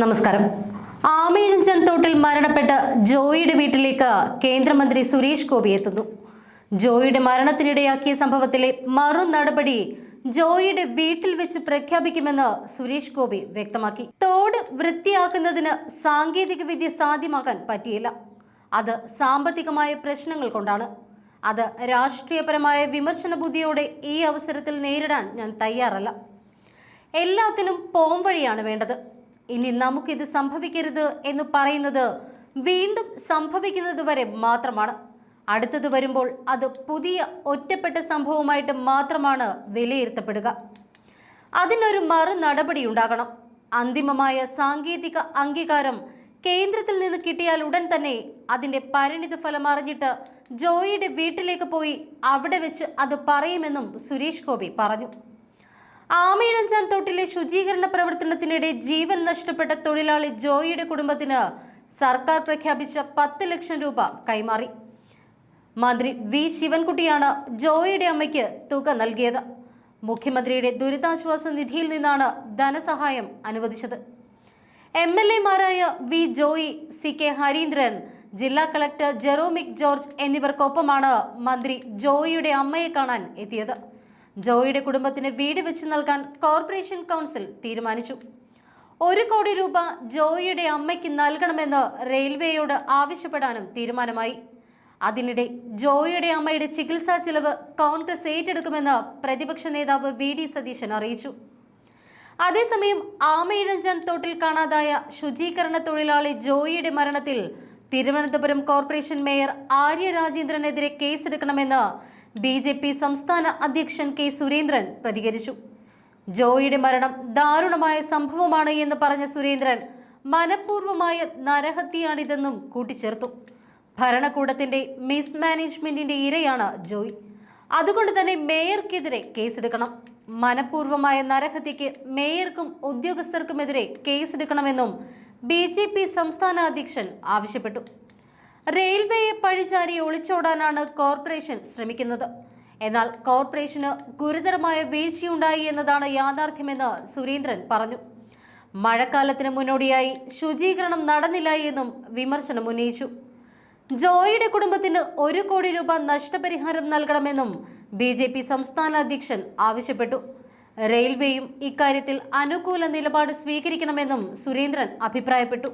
നമസ്കാരം. ആമയിഴഞ്ചൻ തോട്ടിൽ മരണപ്പെട്ട ജോയിയുടെ വീട്ടിലേക്ക് കേന്ദ്രമന്ത്രി സുരേഷ് ഗോപി എത്തുന്നു. ജോയിയുടെ മരണത്തിനിടയാക്കിയ സംഭവത്തിലെ മറു നടപടി ജോയിയുടെ വീട്ടിൽ വെച്ച് പ്രഖ്യാപിക്കുമെന്ന് സുരേഷ് ഗോപി വ്യക്തമാക്കി. തോട് വൃത്തിയാക്കുന്നതിന് സാങ്കേതിക വിദ്യ സാധ്യമാക്കാൻ പറ്റിയില്ല. അത് സാമ്പത്തികമായ പ്രശ്നങ്ങൾ കൊണ്ടാണ്. അത് രാഷ്ട്രീയപരമായ വിമർശന ബുദ്ധിയോടെ ഈ അവസരത്തിൽ നേരിടാൻ ഞാൻ തയ്യാറല്ല. എല്ലാത്തിനും പോം വഴിയാണ് വേണ്ടത്. ഇനി നമുക്കിത് സംഭവിക്കരുത് എന്ന് പറയുന്നത് വീണ്ടും സംഭവിക്കുന്നത് വരെ മാത്രമാണ്. അടുത്തത് വരുമ്പോൾ അത് പുതിയ ഒറ്റപ്പെട്ട സംഭവമായിട്ട് മാത്രമാണ് വിലയിരുത്തപ്പെടുക. അതിനൊരു മറു നടപടി ഉണ്ടാകണം. അന്തിമമായ സാങ്കേതിക അംഗീകാരം കേന്ദ്രത്തിൽ നിന്ന് കിട്ടിയാൽ ഉടൻ തന്നെ അതിന്റെ പരിണിത ഫലം അറിഞ്ഞിട്ട് ജോയിയുടെ വീട്ടിലേക്ക് പോയി അവിടെ വെച്ച് അത് പറയുമെന്നും സുരേഷ് ഗോപി പറഞ്ഞു. ആമയിഴഞ്ചാൻ തോട്ടിലെ ശുചീകരണ പ്രവർത്തനത്തിനിടെ ജീവൻ നഷ്ടപ്പെട്ട തൊഴിലാളി ജോയിയുടെ കുടുംബത്തിന് സർക്കാർ പ്രഖ്യാപിച്ച പത്ത് ലക്ഷം രൂപ കൈമാറി. മന്ത്രി വി ശിവൻകുട്ടിയാണ് ജോയിയുടെ അമ്മയ്ക്ക് തുക നൽകിയത്. മുഖ്യമന്ത്രിയുടെ ദുരിതാശ്വാസ നിധിയിൽ നിന്നാണ് ധനസഹായം അനുവദിച്ചത്. M L എമാരായ V Joy C K Harindran ജില്ലാ കളക്ടർ ജെറോമിക് ജോർജ് എന്നിവർക്കൊപ്പമാണ് മന്ത്രി ജോയിയുടെ അമ്മയെ കാണാൻ എത്തിയത്. ജോയിയുടെ കുടുംബത്തിന് വീട് വെച്ചു നൽകാൻ കോർപ്പറേഷൻ കൗൺസിൽ തീരുമാനിച്ചു. ഒരു കോടി രൂപ ജോയിയുടെ അമ്മയ്ക്ക് നൽകണമെന്ന് റെയിൽവേയോട് ആവശ്യപ്പെടാനും തീരുമാനമായി. അതിനിടെ ജോയിയുടെ അമ്മയുടെ ചികിത്സാ ചിലവ് കോൺഗ്രസ് ഏറ്റെടുക്കുമെന്ന് പ്രതിപക്ഷ നേതാവ് വി ഡി സതീശൻ അറിയിച്ചു. അതേസമയം ആമയിഴഞ്ചാൻ തോട്ടിൽ കാണാതായ ശുചീകരണ തൊഴിലാളി ജോയിയുടെ മരണത്തിൽ തിരുവനന്തപുരം കോർപ്പറേഷൻ മേയർ ആര്യ രാജേന്ദ്രനെതിരെ കേസെടുക്കണമെന്ന് ബി ജെ പി സംസ്ഥാന അധ്യക്ഷൻ കെ സുരേന്ദ്രൻ പ്രതികരിച്ചു. ജോയിയുടെ മരണം ദാരുണമായ സംഭവമാണ് എന്ന് പറഞ്ഞ സുരേന്ദ്രൻ മനഃപൂർവമായ നരഹത്യയാണിതെന്നും കൂട്ടിച്ചേർത്തു. ഭരണകൂടത്തിന്റെ മിസ്മാനേജ്മെന്റിന്റെ ഇരയാണ് ജോയ്. അതുകൊണ്ട് തന്നെ മേയർക്കെതിരെ കേസെടുക്കണം. മനഃപൂർവമായ നരഹത്യക്ക് മേയർക്കും ഉദ്യോഗസ്ഥർക്കുമെതിരെ കേസെടുക്കണമെന്നും ബി ജെ പി സംസ്ഥാന അധ്യക്ഷൻ ആവശ്യപ്പെട്ടു. റെയിൽവേയെ പഴിചാരി ഒളിച്ചോടാനാണ് കോർപ്പറേഷൻ ശ്രമിക്കുന്നത്. എന്നാൽ കോർപ്പറേഷന് ഗുരുതരമായ വീഴ്ചയുണ്ടായി എന്നതാണ് യാഥാർത്ഥ്യമെന്ന് സുരേന്ദ്രൻ പറഞ്ഞു. മഴക്കാലത്തിന് മുന്നോടിയായി ശുചീകരണം നടന്നില്ല എന്നും വിമർശനം ഉന്നയിച്ചു. ജോയിയുടെ കുടുംബത്തിന് ഒരു കോടി രൂപ നഷ്ടപരിഹാരം നൽകണമെന്നും ബി ജെ പി സംസ്ഥാന അധ്യക്ഷൻ ആവശ്യപ്പെട്ടു. റെയിൽവേയും ഇക്കാര്യത്തിൽ അനുകൂല നിലപാട് സ്വീകരിക്കണമെന്നും സുരേന്ദ്രൻ അഭിപ്രായപ്പെട്ടു.